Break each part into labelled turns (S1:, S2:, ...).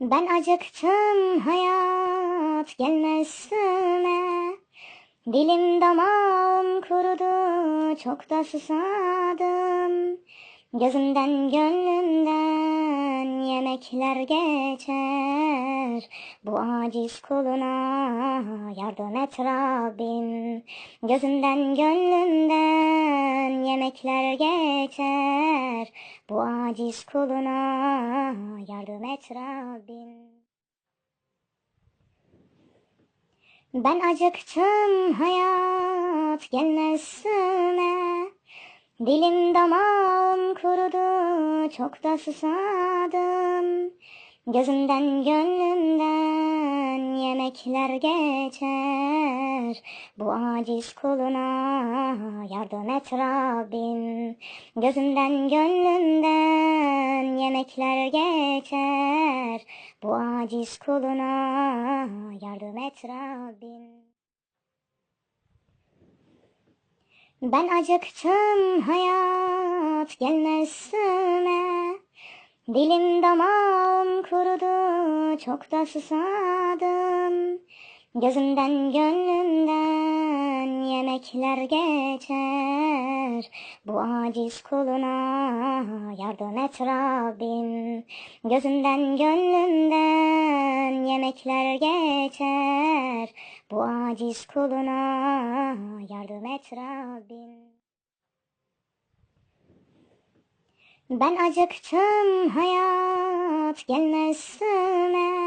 S1: Ben acıktım hayat gelmezsine Dilim damağım kurudu çok da susadım. Gözümden gönlümden yemekler geçer. Bu aciz kuluna yardım et Rabbim. Gözümden gönlümden yemekler geçer Bu aciz kuluna yardım et Rabbim. Ben acıktım hayat gelmezsine Dilim damağım kurudu çok da susadım. Gözümden gönlümden yemekler geçer. Bu aciz kuluna yardım et Rabbim. Gözümden gönlümden yemekler geçer. Bu aciz kuluna yardım et Rabbim. Ben acıktım hayat gelmezsine Dilim damağım kurudu çok da susadım Gözümden gönlümden yemekler geçer. Bu aciz kuluna yardım et Rabbim. Gözümden gönlümden yemekler geçer. Bu aciz kuluna yardım et Rabbim. Ben acıktım hayat gelmezsine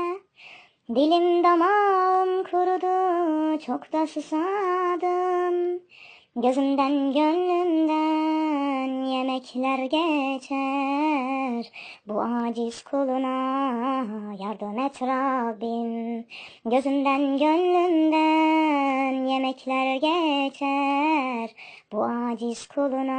S1: Dilim damağım kurudu çok da susadım. Gözümden gönlümden yemekler geçer. Bu aciz kuluna yardım et Rabbim. Gözümden gönlümden yemekler geçer. Bu aciz kuluna